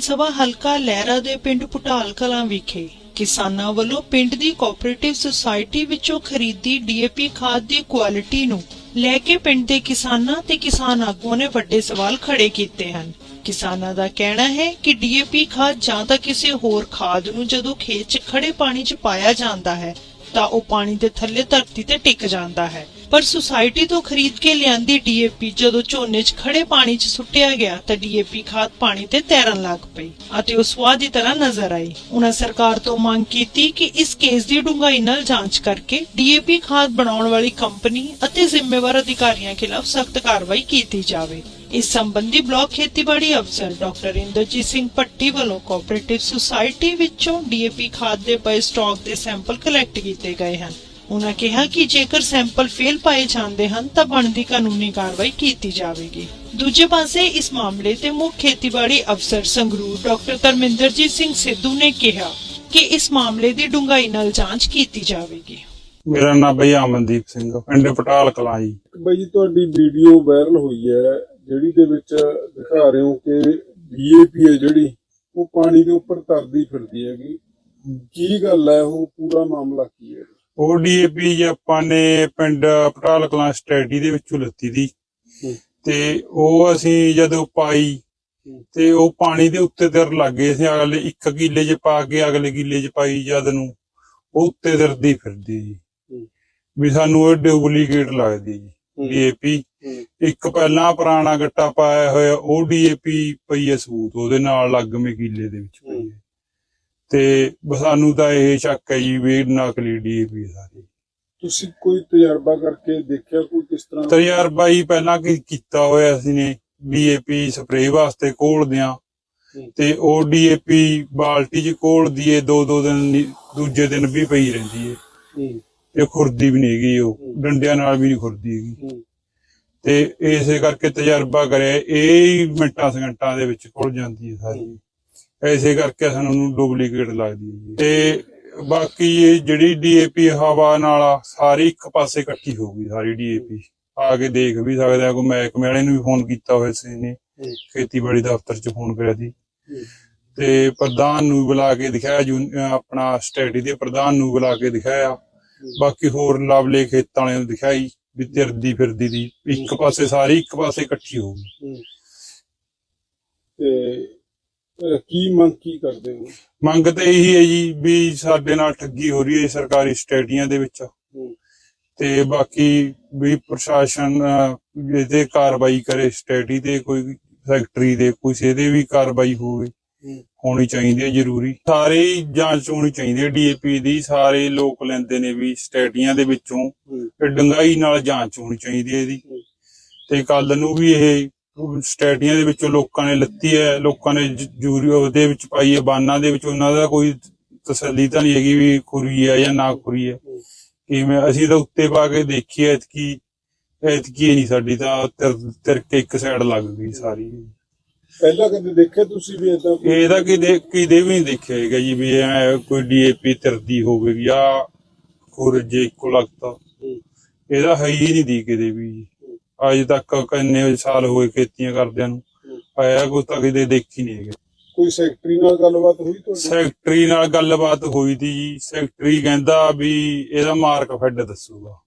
ਵਿਧਾਨ ਸਭਾ ਹਲਕਾ ਲਹਿਰਾ ਦੇ ਪਿੰਡ ਪੁਟਾਲ ਕਲਾਂ ਵਿਖੇ ਕਿਸਾਨਾਂ ਵੱਲੋਂ ਪਿੰਡ ਦੀ ਕੋਆਪਰੇਟਿਵ ਸੁਸਾਇਟੀ ਵਿੱਚੋਂ ਖਰੀਦੀ ਡੀਏਪੀ ਖਾਦ ਦੀ ਕੁਆਲਿਟੀ ਨੂੰ ਲੈ ਕੇ ਪਿੰਡ ਦੇ ਕਿਸਾਨਾਂ ਤੇ ਕਿਸਾਨ ਆਗੂਆਂ ਨੇ ਵੱਡੇ ਸਵਾਲ ਖੜੇ ਕੀਤੇ ਹਨ। ਕਿਸਾਨਾਂ ਦਾ ਕਹਿਣਾ ਹੈ ਕਿ ਡੀਏਪੀ ਖਾਦ ਜਾਂ ਤਾਂ ਕਿਸੇ ਹੋਰ ਖਾਦ ਨੂੰ ਜਦੋਂ ਖੇਤ 'ਚ ਖੜੇ ਪਾਣੀ 'ਚ ਪਾਇਆ ਜਾਂਦਾ ਹੈ, ਤਾਂ ਉਹ ਪਾਣੀ ਦੇ ਥੱਲੇ ਧਰਤੀ ਤੇ ਟਿਕ ਜਾਂਦਾ ਹੈ। ਪਰ ਸੁਸਾਇਟੀ ਤੋਂ ਖਰੀਦ ਕੇ ਲਿਆਂਦੀ ਡੀਏਪੀ ਜਦੋਂ ਝੋਨੇ 'ਚ ਖੜੇ ਪਾਣੀ 'ਚ ਸੁੱਟਿਆ ਗਿਆ ਤਾਂ ਡੀਏਪੀ ਖਾਦ ਪਾਣੀ ਤੇ ਤੈਰਨ ਲੱਗ ਪਈ ਅਤੇ ਉਹ ਸਵਾਦ ਦੀ ਤਰ੍ਹਾਂ ਨਜ਼ਰ ਆਈ। ਉਹਨਾਂ ਸਰਕਾਰ ਤੋਂ ਮੰਗ ਕੀਤੀ ਕਿ ਇਸ ਕੇਸ ਦੀ ਡੂੰਘਾਈ ਨਾਲ ਜਾਂਚ ਕਰਕੇ ਡੀਏਪੀ ਖਾਦ ਬਣਾਉਣ ਵਾਲੀ ਕੰਪਨੀ ਅਤੇ ਜ਼ਿੰਮੇਵਾਰ ਅਧਿਕਾਰੀਆਂ ਖਿਲਾਫ ਸਖਤ ਕਾਰਵਾਈ ਕੀਤੀ ਜਾਵੇ। ਇਸ ਸੰਬੰਧੀ ਬਲਾਕ ਖੇਤੀਬਾੜੀ ਅਫਸਰ ਡਾਕਟਰ ਇੰਦਰਜੀਤ ਸਿੰਘ ਪੱਟੀ ਵੱਲੋਂ ਕੋਆਪਰੇਟਿਵ ਸੁਸਾਇਟੀ ਵਿੱਚੋਂ ਡੀਏਪੀ ਖਾਦ ਦੇ ਪਏ ਸਟਾਕ ਦੇ ਸੈਂਪਲ ਕਲੈਕਟ ਕੀਤੇ ਗਏ ਹਨ। ਉਹਨਾਂ ਕਿਹਾ ਕਿ ਜੇਕਰ ਸੈਂਪਲ ਫੇਲ ਪਾਏ ਜਾਂਦੇ ਹਨ ਤਾਂ ਬਣਦੀ ਕਾਨੂੰਨੀ ਕਾਰਵਾਈ ਕੀਤੀ ਜਾਵੇਗੀ। ਦੂਜੇ ਪਾਸੇ ਇਸ ਮਾਮਲੇ ਤੇ ਮੁੱਖ ਖੇਤੀਬਾੜੀ ਅਫਸਰ ਸੰਗਰੂਰ ਡਾਕਟਰ ਧਰਮਿੰਦਰਜੀਤ ਸਿੰਘ ਸਿੱਧੂ ਨੇ ਕਿਹਾ ਕਿ ਇਸ ਮਾਮਲੇ ਦੀ ਡੂੰਘਾਈ ਨਾਲ ਜਾਂਚ ਕੀਤੀ ਜਾਵੇਗੀ। ਮੇਰਾ ਨਾਮ ਬਈ ਅਮਨਦੀਪ ਸਿੰਘ ਪਿੰਡ ਪਟਾਲ ਕਲਾਂ ਜੀ। ਬਈ ਜੀ ਤੁਹਾਡੀ ਵੀਡੀਓ ਵਾਇਰਲ ਹੋਈ ਹੈ ਜਿਹੜੀ ਦੇ ਵਿੱਚ ਦਿਖਾ ਰਹੇ ਹੋ ਕਿ ਡੀਏਪੀ ਹੈ ਜਿਹੜੀ ਉਹ ਪਾਣੀ ਦੇ ਉੱਪਰ ਤਰਦੀ ਫਿਰਦੀ ਹੈਗੀ। ਕੀ ਗੱਲ ਹੈ ਉਹ ਪੂਰਾ ਮਾਮਲਾ ਕੀ ਹੈ? ਉਹ ਡੀਏਪੀ ਜੀ ਆਪਾਂ ਨੇ ਪਿੰਡ ਪਟਾਲ ਕਲਾਂ ਸਟੇਡੀ ਦੇ ਵਿੱਚੋਂ ਲੱਤੀ ਦੀ। ਤੇ ਉਹ ਅਸੀਂ ਜਦੋਂ ਪਾਈ। ਤੇ ਉਹ ਪਾਣੀ ਦੇ ਉੱਤੇ ਦਰ ਲੱਗ ਗਏ ਸੀ ਅਗਲੇ ਇੱਕ ਕਿੱਲੇ 'ਚ ਪਾ ਕੇ ਅਗਲੇ ਕਿੱਲੇ 'ਚ ਪਾਈ ਜਦ ਨੂੰ ਉਹ ਉੱਤੇ ਦਰਦੀ ਫਿਰਦੀ ਜੀ। ਵੀ ਸਾਨੂੰ ਇਹ ਡੁਪਲੀਕੇਟ ਲੱਗਦੀ ਜੀ ਡੀਏਪੀ। ਇੱਕ ਪਹਿਲਾਂ ਪੁਰਾਣਾ ਗੱਟਾ ਪਾਇਆ ਹੋਇਆ ਉਹ ਡੀਏਪੀ ਪਈ ਹੈ ਸਬੂਤ ਉਹਦੇ ਨਾਲ ਲੱਗਵੇਂ ਕਿੱਲੇ ਦੇ ਵਿੱਚ ਪਈ ਹੈ ਤੇ ਸਾਨੂੰ ਤਾਂ ਇਹ ਸ਼ੱਕ ਹੈ ਜੀ ਵੀ ਨਕਲੀ ਡੀਏਪੀ ਸਾਰੀ। ਤੁਸੀਂ ਕੋਈ ਤਜਰਬਾ ਕਰਕੇ ਦੇਖਿਆ ਕੋਈ ਕਿਸ ਤਰ੍ਹਾਂ? ਤਜਰਬਾ ਹੀ ਪਹਿਲਾਂ ਕੀ ਕੀਤਾ ਹੋਇਆ ਸੀ ਨੇ ਡੀਏਪੀ ਸਪਰੇਅ ਵਾਸਤੇ ਘੋਲਦੇ ਆ ਹੂੰ। ਤੇ ਉਹ ਡੀਏਪੀ ਬਾਲਟੀ 'ਚ ਘੋਲਦੀ ਏ ਦੋ ਦੋ ਦਿਨ ਦੂਜੇ ਦਿਨ ਵੀ ਪਈ ਰਹਿੰਦੀ ਏ। ਇਹ ਖੁਰਦੀ ਵੀ ਨਹੀਂ ਹੈਗੀ ਉਹ। ਡੰਡਿਆਂ ਨਾਲ ਵੀ ਨਹੀਂ ਖੁਰਦੀ ਹੈਗੀ। ਤੇ ਇਸੇ ਕਰਕੇ ਤਜਰਬਾ ਕਰਿਆ ਇਹ ਮਿੰਟਾਂ ਸਕਿੰਟਾਂ ਦੇ ਵਿੱਚ ਖੁੱਲ ਜਾਂਦੀ ਹੈ ਸਾਰੀ। ਐਸੇ ਕਰਕੇ ਸਾਨੂੰ ਡੁਪਲੀਕੇਟ ਲੱਗਦੀ ਹੈ ਜੀ। ਤੇ ਬਾਕੀ ਇਹ ਜਿਹੜੀ ਡੀਏਪੀ ਹਵਾ ਨਾਲ ਸਾਰੀ ਇੱਕ ਪਾਸੇ ਇਕੱਠੀ ਹੋ ਗਈ ਸਾਰੀ ਡੀਏਪੀ ਆ ਕੇ ਦੇਖ ਵੀ ਸਕਦੇ ਆ ਕੋਈ ਮਹਿਕਮੇ ਵਾਲੇ ਨੂੰ ਵੀ ਫੋਨ ਕੀਤਾ ਹੋਇਆ ਸੀ ਨੇ ਖੇਤੀਬਾੜੀ ਦਫ਼ਤਰ 'ਚ ਫੋਨ ਕਰਿਆ ਸੀ। ਤੇ ਪ੍ਰਧਾਨ ਨੂੰ ਬੁਲਾ ਕੇ ਦਿਖਾਇਆ ਆਪਣਾ ਸਟੇਡੀ ਦੇ ਪ੍ਰਧਾਨ ਨੂੰ ਬੁਲਾ ਕੇ ਦਿਖਾਇਆ। ਬਾਕੀ ਹੋਰ ਲਵਲੇ ਖੇਤਾਂ ਵਾਲਿਆਂ ਨੂੰ ਦਿਖਾਈ ਵੀ ਤਿਰਦੀ ਫਿਰਦੀ ਦੀ ਇੱਕ ਪਾਸੇ ਸਾਰੀ ਇੱਕ ਪਾਸੇ ਇਕੱਠੀ ਹੋ ਗਈ। ਤੇ ਅਹ, ਕੀ ਮੰਗ ਕੀ ਕਰਦੇ ਹੋ? ਮੰਗ ਤਾਂ ਇਹੀ ਹੈ ਜੀ ਵੀ ਸਾਡੇ ਨਾਲ ਠੱਗੀ ਹੋ ਰਹੀ ਹੈ ਸਰਕਾਰੀ ਸਟੇਡੀਆਂ ਦੇ ਵਿੱਚ। ਹੂੰ, ਤੇ ਬਾਕੀ ਵੀ ਪ੍ਰਸ਼ਾਸਨ ਅਹ, ਇਹਦੇ ਕਾਰਵਾਈ ਕਰੇ ਸਟੇਡੀ ਤੇ ਕੋਈ ਫੈਕਟਰੀ ਦੇ ਕਿਸੇ ਦੇ ਵੀ ਕਾਰਵਾਈ ਹੋਵੇ ਹੂੰ, ਹੋਣੀ ਚਾਹੀਦੀ ਹੈ ਜ਼ਰੂਰੀ। ਸਾਰੇ ਹੀ ਜਾਂਚ ਹੋਣੀ ਚਾਹੀਦੀ ਹੈ ਡੀਏਪੀ ਦੀ ਸਾਰੇ ਲੋਕ ਲੈਂਦੇ ਨੇ ਵੀ ਸਟੇਡੀਆਂ ਦੇ ਵਿੱਚੋਂ ਹੂੰ, ਤੇ ਡੰਗਾਈ ਨਾਲ ਜਾਂਚ ਹੋਣੀ ਚਾਹੀਦੀ ਹੈ ਇਹਦੀ। ਹੂੰ। ਤੇ ਕੱਲ ਨੂੰ ਵੀ ਇਹ ਸਟੇਡੀਆਂ ਦੇ ਵਿੱਚੋਂ ਲੋਕਾਂ ਨੇ ਲੱਤੀ ਹੈ ਲੋਕਾਂ ਨੇ ਜ- ਜੂਰੀ ਉਹਦੇ ਵਿੱਚ ਪਾਈ ਹੈ ਬਾਨਾਂ ਦੇ ਵਿੱਚ ਉਹਨਾਂ ਦਾ ਕੋਈ ਤਸੱਲੀ ਤਾਂ ਨਹੀਂ ਹੈਗੀ ਵੀ ਖੁਰੀ ਹੈ ਜਾਂ ਨਾ ਖੁਰੀ ਹੈ। ਕਿਵੇਂ ਅਸੀਂ ਤਾਂ ਉੱਤੇ ਪਾ ਕੇ ਦੇਖੀ ਐਤਕੀ ਐਤਕੀ ਨਹੀਂ ਸਾਡੀ ਤਾਂ ਤਿਰ ਕੇ ਇੱਕ ਸਾਈਡ ਲੱਗ ਗਈ ਸਾਰੀ ਪਹਿਲਾਂ ਕਦੇ ਦੇਖਿਆ ਤੁਸੀਂ ਵੀ ਇਦਾਂ ਇਹਦਾ ਕਿਤੇ ਕਿਤੇ ਵੀ ਨਹੀਂ ਦੇਖਿਆ ਹੈਗਾ ਜੀ ਵੀ ਐ ਕੋਈ ਡੀਏਪੀ ਤਿਰਦੀ ਹੋਵੇਗੀ ਆ ਖੁਰਜੇ ਇੱਕੋ ਲੱਗਦਾ ਇਹਦਾ ਹੈ ਹੀ ਨਹੀਂ ਦੀ ਕਿਤੇ ਵੀ ਜੀ। ਅੱਜ ਤੱਕ ਕਿੰਨੇ ਸਾਲ ਹੋਏ ਖੇਤੀਆਂ ਕਰਦਿਆਂ ਨੂੰ। ਆਇਆ ਕੋਈ ਤਾਂ ਕਿਤੇ ਦੇਖੀ ਨਹੀਂ ਹੈਗਾ। ਕੋਈ ਸੈਕਟਰੀ ਨਾਲ ਗੱਲਬਾਤ ਹੋਈ ਤੁਹਾਡੀ? ਸੈਕਟਰੀ ਨਾਲ ਗੱਲਬਾਤ ਹੋਈ ਤੀ ਜੀ। ਸੈਕਟਰੀ ਕਹਿੰਦਾ ਵੀ ਇਹਦਾ ਮਾਰਕ ਫੈਡ ਦੱਸੂਗਾ।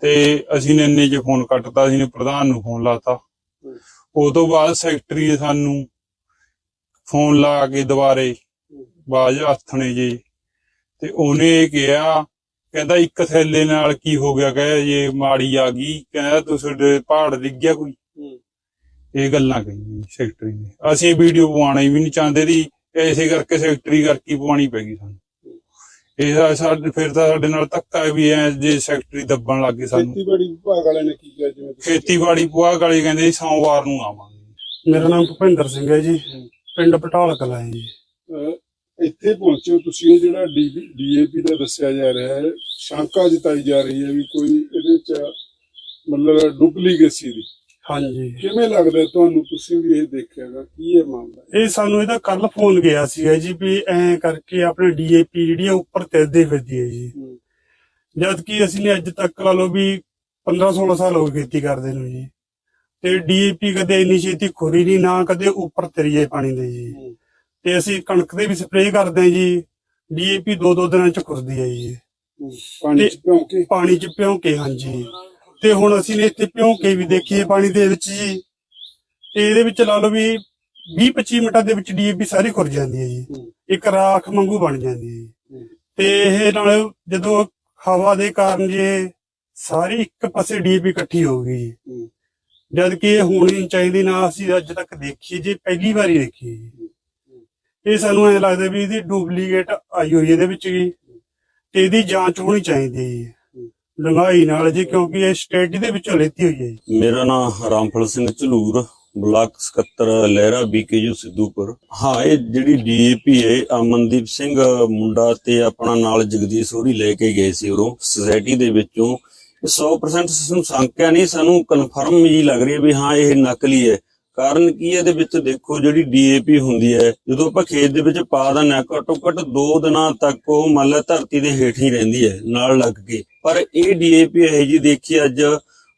ਤੇ ਅਸੀਂ ਨੇ ਇੰਨੇ ਚ ਫੋਨ ਕੱਟਤਾ ਅਸੀਂ ਨੇ ਪ੍ਰਧਾਨ ਨੂੰ ਫੋਨ ਲਾਤਾ। ਉਹ ਤੋਂ ਬਾਅਦ ਸੈਕਟਰੀ ਨੇ ਸਾਨੂੰ ਫੋਨ ਲਾ ਕੇ ਦੁਬਾਰੇ ਬਾਜ ਹੱਥਣੇ ਜੀ। ਤੇ ਉਹਨੇ ਇਹ ਕਿਹਾ ਕਹਿੰਦਾ ਇੱਕ ਥੈਲੇ ਨਾਲ ਕੀ ਹੋ ਗਿਆ ਕਹਿੰਦਾ ਇਹ ਮਾੜੀ ਆ ਗਈ ਕਹਿੰਦਾ ਤੁਸੀਂ ਪਹਾੜ ਡਿੱਗ ਗਿਆ ਕੋਈ। ਇਹ ਗੱਲਾਂ ਕਹੀਆਂ ਸੈਕਟਰੀ ਨੇ। ਅਸੀਂ ਵੀਡੀਓ ਪਵਾਉਣਾ ਹੀ ਵੀ ਨਹੀਂ ਚਾਹੁੰਦੇ ਦੀ ਐਸੇ ਕਰਕੇ ਸੈਕਟਰੀ ਕਰਕੇ ਪਵਾਉਣੀ ਪੈ ਗਈ ਸਾਨੂੰ। ਇਹ ਸਾਡੇ ਫਿਰ ਤਾਂ ਸਾਡੇ ਨਾਲ ਧੱਕਾ ਵੀ ਐ ਜੇ ਸੈਕਟਰੀ ਦੱਬਣ ਲੱਗ ਗਏ ਸਾਨੂੰ। ਖੇਤੀਬਾੜੀ ਵਿਭਾਗ ਵਾਲਿਆਂ ਨੇ ਕੀ ਕਿਹਾ ਜਿਵੇਂ ਖੇਤੀਬਾੜੀ ਪੁਆ ਗਾਲੀ ਕਹਿੰਦੇ ਸੋਮਵਾਰ ਨੂੰ ਆਵਾਂਗੇ। ਮੇਰਾ ਨਾਮ ਭੁਪਿੰਦਰ ਸਿੰਘ ਹੈ ਜੀ। ਪਿੰਡ ਪਟਾਲ ਕਲਾਂ ਹੈ ਜੀ। ਇੱਥੇ ਪਹੁੰਚੇ ਤੁਸੀਂ ਇਹ ਜਿਹੜਾ ਡੀਏਪੀ ਦਾ ਦੱਸਿਆ ਜਾ ਰਿਹਾ ਹੈ ਸ਼ੰਕਾ ਜਤਾਈ ਜਾ ਰਹੀ ਹੈ ਵੀ ਕੋਈ ਇਹਦੇ ਚ ਮਤਲਬ ਡੁਪਲੀਕੇਸੀ ਦੀ। ਹਾਂਜੀ। ਕਿਵੇਂ ਲੱਗਦਾ ਤੁਹਾਨੂੰ ਤੁਸੀਂ ਵੀ ਇਹ ਦੇਖਿਆਗਾ ਕੀ ਇਹ ਮਾਮਲਾ ਇਹ ਸਾਨੂੰ ਇਹਦਾ ਕੱਲ ਫੋਨ ਗਿਆ ਸੀਗਾ ਜੀ ਵੀ ਐਂ ਕਰਕੇ ਆਪਣੇ ਡੀਏਪੀ ਜਿਹੜੀ ਆ ਉੱਪਰ ਤਿਰਦੀ ਫਿਰਦੀ ਹੈ ਜੀ। ਜਦ ਕਿ ਅਸੀਂ ਨੇ ਅੱਜ ਤੱਕ ਲਾ ਲਓ ਵੀ 15 16 ਸਾਲ ਹੋ ਗਏ ਖੇਤੀ ਕਰਦੇ ਨੂੰ ਜੀ। ਤੇ ਡੀਏਪੀ ਕਦੇ ਇੰਨੀ ਛੇਤੀ ਖੁਰੀ ਨਹੀਂ ਨਾ ਕਦੇ ਉੱਪਰ ਤਰੀਏ ਪਾਣੀ ਦੇ ਜੀ। ਤੇ ਅਸੀਂ ਕਣਕ ਦੇ ਵੀ ਸਪਰੇਅ ਕਰਦੇ ਹਾਂ ਜੀ। ਡੀਏਪੀ ਦੋ ਦੋ ਦਿਨਾਂ ਚ ਖੁਰਦੀ ਹੈ ਜੀ। ਪਾਣੀ ਚ ਭਿਉਂ ਕੇ? ਪਾਣੀ ਚ ਭਿਉਂ ਕੇ ਹਾਂਜੀ। ਤੇ ਹੁਣ ਅਸੀਂ ਨੇ ਇੱਥੇ ਭਿਉਂ ਕੇ ਵੀ ਦੇਖੀਏ ਪਾਣੀ ਦੇ ਵਿੱਚ ਜੀ। ਤੇ ਇਹਦੇ ਵਿੱਚ ਲਾ ਲਓ ਵੀ 20 25 ਮਿੰਟਾਂ ਦੇ ਵਿੱਚ ਡੀਏਪੀ ਸਾਰੀ ਖੁਰ ਜਾਂਦੀ ਹੈ ਜੀ। ਇੱਕ ਰਾਖ ਵਾਂਗੂ ਬਣ ਜਾਂਦੀ ਹੈ। ਤੇ ਇਹ ਨਾਲ ਜਦੋਂ ਹਵਾ ਦੇ ਕਾਰਨ ਜੇ ਸਾਰੀ ਇੱਕ ਪਾਸੇ ਡੀਏਪੀ ਇਕੱਠੀ ਹੋ ਗਈ ਜੀ। ਜਦ ਕਿ ਇਹ ਹੋਣੀ ਚਾਹੀਦੀ ਨਾ ਅਸੀਂ ਅੱਜ ਤੱਕ ਦੇਖੀ ਜੇ ਪਹਿਲੀ ਵਾਰੀ ਦੇਖੀ ਜੀ। ਇਹ ਸਾਨੂੰ ਐ ਲੱਗਦਾ ਵੀ ਇਹਦੀ ਡੁਪਲੀਕੇਟ ਆਈ ਹੋਈ ਇਹਦੇ ਵਿੱਚ ਜੀ ਤੇ ਇਹਦੀ ਜਾਂਚ ਹੋਣੀ ਚਾਹੀਦੀ ਹੈ। ਜੀ ਨਾਲ ਜੀ, ਕਿਉਂਕਿ ਇਹ ਸਟੇਟ ਦੇ ਵਿੱਚੋਂ ਲੈਤੀ ਹੋਈ ਹੈ ਜੀ। ਮੇਰਾ ਨਾਮ ਰਾਮਫਲ ਸਿੰਘ ਝਲੂਰ, ਬਲਾਕ ਸਕੱਤਰ, ਲਹਿਰਾ ਬੀਕੇਯੂ ਸਿੱਧੂਪੁਰ। ਹਾਂ, ਇਹ ਜਿਹੜੀ ਡੀਏਪੀ ਹੈ, ਅਮਨਦੀਪ ਸਿੰਘ ਮੁੰਡਾ ਤੇ ਆਪਣਾ ਨਾਲ ਜਗਦੀਸ਼ ਹੋਰੀ ਲੈ ਕੇ ਗਏ ਸੀ ਉਰੋਂ। ਸੁਸਾਇਟੀ ਦੇ ਵਿੱਚੋਂ ਇਹ 100% ਸਾਨੂੰ ਸੰਕਿਆ ਨਹੀਂ, ਸਾਨੂੰ ਕਨਫਰਮ ਜੀ ਲੱਗ ਰਹੀ ਹੈ ਵੀ ਹਾਂ, ਇਹ ਨਕਲੀ ਹੈ। ਕਾਰਨ ਕੀ ਹੈ? ਇਹਦੇ ਵਿੱਚ ਦੇਖੋ ਜਿਹੜੀ ਡੀਏਪੀ ਹੁੰਦੀ ਹੈ, ਜਦੋਂ ਆਪਾਂ ਖੇਤ ਦੇ ਵਿੱਚ ਪਾ ਦਿੰਦੇ ਹਾਂ, ਘੱਟੋ ਘੱਟ 2 ਦਿਨਾਂ ਤੱਕ ਉਹ ਮੰਨ ਲਾ ਧਰਤੀ ਦੇ ਹੇਠ ਹੀ ਰਹਿੰਦੀ ਹੈ, ਨਾਲ ਲੱਗ ਕੇ। ਪਰ ਇਹ ਡੀਏਪੀ ਇਹ ਜੀ ਦੇਖੀ ਅੱਜ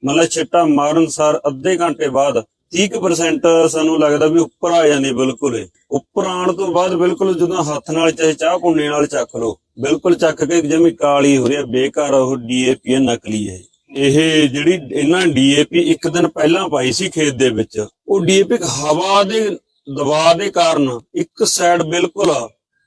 ਮਤਲਬ ਛਿੱਟਾ ਮਾਰਨ ਸਾਰ ਅੱਧੇ ਘੰਟੇ ਬਾਅਦ 30% ਸਾਨੂੰ ਲੱਗਦਾ ਵੀ ਉੱਪਰ ਆ ਜਾਂਦੀ ਬਿਲਕੁਲ ਉੱਪਰ ਆਉਣ ਤੋਂ ਬਾਅਦ ਬਿਲਕੁਲ ਜਦੋਂ ਹੱਥ ਨਾਲ ਚਾਹੇ ਚਾਹ ਪੁੰਨੇ ਨਾਲ ਚੱਕ ਲਓ, ਬਿਲਕੁਲ ਚੱਕ ਕੇ ਜਿਵੇਂ ਕਾਲੀ ਹੋ ਰਹੀ ਹੈ, ਬੇਕਾਰ ਉਹ ਡੀਏਪੀ ਨਕਲੀ ਹੈ। ਇਹ ਜਿਹੜੀ ਇਹਨਾਂ ਡੀਏਪੀ ਇੱਕ ਦਿਨ ਪਹਿਲਾਂ ਪਾਈ ਸੀ ਖੇਤ ਦੇ ਵਿੱਚ, ਉਹ ਡੀਏਪੀ ਹਵਾ ਦੇ ਦਬਾਅ ਦੇ ਕਾਰਨ ਇੱਕ ਸਾਈਡ ਬਿਲਕੁਲ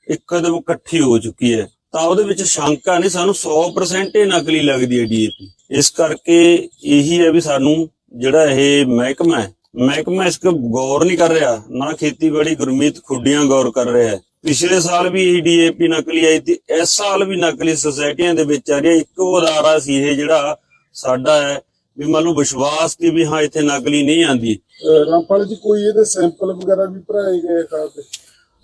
ਇੱਕਦਮ ਇਕੱਠੀ ਹੋ ਚੁੱਕੀ ਹੈ। ਤਾਂ ਉਹਦੇ ਵਿੱਚ ਸ਼ੰਕਾ ਨਹੀਂ, ਸਾਨੂੰ 100% ਇਹ ਨਕਲੀ ਲੱਗਦੀ ਹੈ ਡੀਏਪੀ। ਇਸ ਕਰਕੇ ਇਹੀ ਹੈ ਵੀ ਸਾਨੂੰ ਜਿਹੜਾ ਇਹ ਮਹਿਕਮਾ ਹੈ, ਮਹਿਕਮਾ ਇਸ ਕੋ ਗੌਰ ਨਹੀਂ ਕਰ ਰਿਹਾ, ਨਾ ਖੇਤੀਬਾੜੀ, ਗੁਰਮੀਤ ਖੁੱਡੀਆਂ ਗੌਰ ਕਰ ਰਿਹਾ ਹੈ। ਪਿਛਲੇ ਸਾਲ ਵੀ ਇਹ ਡੀਏਪੀ ਨਕਲੀ ਆਈ ਤੇ ਇਸ ਸਾਲ ਵੀ ਨਕਲੀ ਸੁਸਾਇਟੀਆਂ ਦੇ ਵਿੱਚ ਆ ਰਹੀ ਹੈ ਇੱਕੋ ਅਦਾਰਾ ਸੀ ਇਹ ਜਿਹੜਾ ਸਾਡਾ ਹੈ ਵੀ ਮੰਨ ਲਓ ਵਿਸ਼ਵਾਸ ਕਿ ਵੀ ਹਾਂ ਇੱਥੇ ਨਕਲੀ ਨਹੀਂ ਆਂਦੀ ਰਾਮਪਾਲ ਜੀ ਕੋਈ ਇਹਦੇ ਸੈਂਪਲ ਵਗੈਰਾ ਵੀ ਭਰਾਏ ਗਏ ਖਾਦ ਦੇ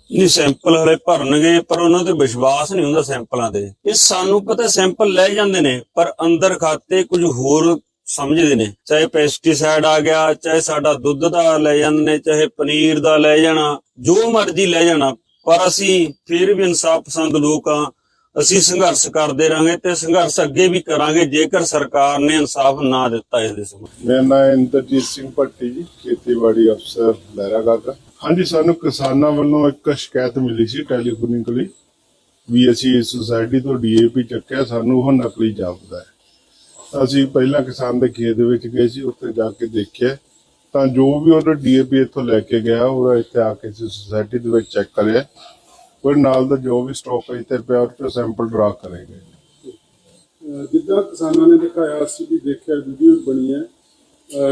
ਨਹੀਂ ਸੈਂਪਲ ਹਲੇ ਭਰਨਗੇ ਪਰ ਉਹਨਾਂ ਤੇ ਵਿਸ਼ਵਾਸ ਨਹੀਂ ਹੁੰਦਾ ਸੈਂਪਲਾਂ ਤੇ। ਇਹ ਸਾਨੂੰ ਪਤਾ ਸੈਂਪਲ ਲੈ ਜਾਂਦੇ ਨੇ ਪਰ ਅੰਦਰ ਖਾਤੇ ਕੁਝ ਹੋਰ ਸਮਝਦੇ ਨੇ। ਚਾਹੇ ਪੈਸਟੀਸਾਈਡ ਆ ਗਿਆ ਚਾਹੇ ਸਾਡਾ ਦੁੱਧ ਦਾ ਲੈ ਜਾਂਦੇ ਨੇ ਚਾਹੇ ਪਨੀਰ ਦਾ ਲੈ ਜਾਣਾ ਜੋ ਮਰਜ਼ੀ ਲੈ ਜਾਣਾ। ਪਰ ਅਸੀਂ ਫਿਰ ਵੀ ਇਨਸਾਫ ਪਸੰਦ ਲੋਕ ਆ ਅਸੀਂ ਸੰਘਰਸ਼ ਕਰਦੇ ਰਾਂਗੇ ਤੇ ਸੰਘਰਸ਼ ਅੱਗੇ ਵੀ ਕਰਾਂਗੇ, ਜੇਕਰ ਸਰਕਾਰ ਨੇ ਇਨਸਾਫ ਨਾ ਦਿੱਤਾ ਇਸ ਦੇ ਸੰਬੰਧ ਮੇਰਾ ਨਾਮ ਇੰਦਰਜੀਤ ਸਿੰਘ ਭੱਟੀ ਜੀ, ਖੇਤੀਬਾੜੀ ਅਫਸਰ ਲਹਿਰਾਗਾਗਾ ਹਾਂਜੀ, ਸਾਨੂੰ ਕਿਸਾਨਾਂ ਵੱਲੋਂ ਇੱਕ ਸ਼ਿਕਾਇਤ ਮਿਲੀ ਸੀ ਟੈਲੀਫੋਨਿਕਲੀ ਵੀ ਅਸੀਂ ਇਸ ਸੁਸਾਇਟੀ ਤੋਂ ਡੀਏਪੀ ਚੱਕਿਆ, ਸਾਨੂੰ ਉਹ ਨਕਲੀ ਜਾਪਦਾ ਹੈ। ਅਸੀਂ ਪਹਿਲਾਂ ਕਿਸਾਨ ਦੇ ਖੇਤ ਦੇ ਵਿੱਚ ਗਏ ਸੀ, ਉੱਥੇ ਜਾ ਕੇ ਦੇਖਿਆ। ਤਾਂ ਜੋ ਵੀ ਉਹਦਾ ਡੀਏਪੀ ਇੱਥੋਂ ਲੈ ਕੇ ਗਿਆ ਉਹ ਇੱਥੇ ਆ ਕੇ ਸੁਸਾਇਟੀ ਦੇ ਵਿੱਚ ਚੈੱਕ ਕਰਿਆ। ਉਹ ਨਾਲ ਦਾ ਜੋ ਵੀ ਸਟਾਕ ਇੱਥੇ ਪਿਆ ਉਹ ਤੋਂ ਸੈਂਪਲ ਡਰਾ ਕਰੇ ਗਏ ਅਹ ਜਿੱਦਾਂ ਕਿਸਾਨਾਂ ਨੇ ਦਿਖਾਇਆ ਅਸੀਂ ਵੀ ਦੇਖਿਆ ਵੀਡੀਓ ਬਣੀ ਹੈ।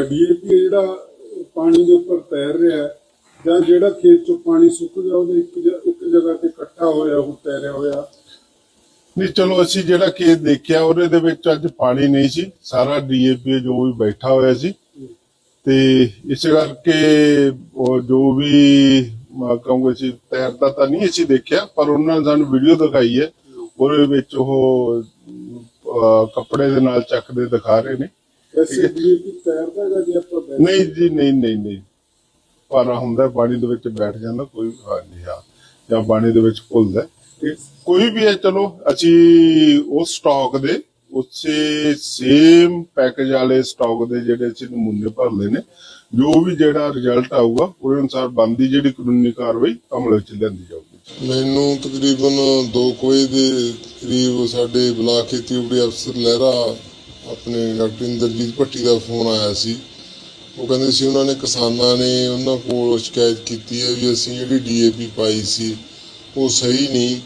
ਡੀਏਪੀ ਜਿਹੜਾ ਪਾਣੀ ਦੇ ਉੱਪਰ ਤੈਰ ਰਿਹਾ ਹੈ ਜਾਂ ਜਿਹੜਾ ਖੇਤ ਚੋਂ ਪਾਣੀ ਸੁੱਕ ਗਿਆ ਉਹਦੇ ਇੱਕ ਇੱਕ ਜਗ੍ਹਾ ਤੇ ਇਕੱਠਾ ਹੋਇਆ ਉਹ ਤੈਰਿਆ ਹੋਇਆ। ਨਹੀਂ ਚਲੋ ਅਸੀਂ ਜਿਹੜਾ ਕੇਸ ਦੇਖਿਆ ਉਹਦੇ ਦੇ ਵਿੱਚ ਅੱਜ ਪਾਣੀ ਨਹੀਂ ਸੀ। ਸਾਰਾ ਡੀਏਪੀ ਜੋ ਵੀ ਬੈਠਾ ਹੋਇਆ ਸੀ। ਤੇ ਇਸ ਕਰਕੇ ਉਹ ਜੋ ਵੀ ਕਹੂੰਗਾ ਸੀ ਤੈਰਦਾ ਤਾਂ ਨਹੀਂ ਅਸੀਂ ਦੇਖਿਆ ਪਰ ਉਹਨਾਂ ਨੇ ਸਾਨੂੰ ਵੀਡੀਓ ਦਿਖਾਈ ਹੈ। ਉਹਦੇ ਵਿੱਚ ਉਹ ਕੱਪੜੇ ਦੇ ਨਾਲ ਚੱਕਦੇ ਦਿਖਾ ਰਹੇ ਨੇ। ਨਹੀਂ ਜੀ ਨਹੀਂ ਨਹੀਂ ਨਹੀਂ। ਪਾਰਾ ਹੁੰਦਾ ਪਾਣੀ ਦੇ ਵਿੱਚ ਬੈਠ ਜਾਂਦਾ ਕੋਈ ਨਹੀਂ ਆ ਜਾਂ ਪਾਣੀ ਦੇ ਵਿੱਚ ਘੁਲਦਾ। ਤੇ ਕੋਈ ਵੀ ਹੈ ਚਲੋ ਅਸੀਂ ਉਸ ਸਟਾਕ ਦੇ ਉਸੇ ਸੇਮ ਪੈਕੇਜ ਵਾਲੇ ਸਟਾਕ ਦੇ ਜਿਹੜੇ ਅਸੀਂ ਨਮੂਨੇ ਭਰ ਲਏ ਨੇ, ਜੋ ਵੀ ਜਿਹੜਾ ਰਿਜ਼ਲਟ ਆਊਗਾ, ਉਹਦੇ ਅਨੁਸਾਰ ਬੰਦੀ ਜਿਹੜੀ ਕਾਨੂੰਨੀ ਕਾਰਵਾਈ ਅਮਲ ਵਿੱਚ ਲਿਆਂਦੀ ਜਾਊਗੀ। ਮੈਨੂੰ ਤਕਰੀਬਨ 2 ਵਜੇ ਦੇ ਕਰੀਬ ਸਾਡੇ ਬਲਾਕ ਖੇਤੀਬਾੜੀ ਅਫਸਰ ਲਹਿਰਾ ਆਪਣੇ ਡਾਕਟਰ ਇੰਦਰਜੀਤ ਭੱਟੀ ਦਾ ਫੋਨ ਆਇਆ ਸੀ। ਉਹ ਕਹਿੰਦੇ ਸੀ ਉਹਨਾਂ ਨੇ ਕਿਸਾਨਾਂ ਨੇ ਉਹਨਾਂ ਕੋਲ ਸ਼ਿਕਾਇਤ ਕੀਤੀ ਹੈ ਵੀ ਅਸੀਂ ਜਿਹੜੀ ਡੀਏਪੀ ਪਾਈ ਸੀ, ਉਹ ਸਹੀ ਨਹੀਂ।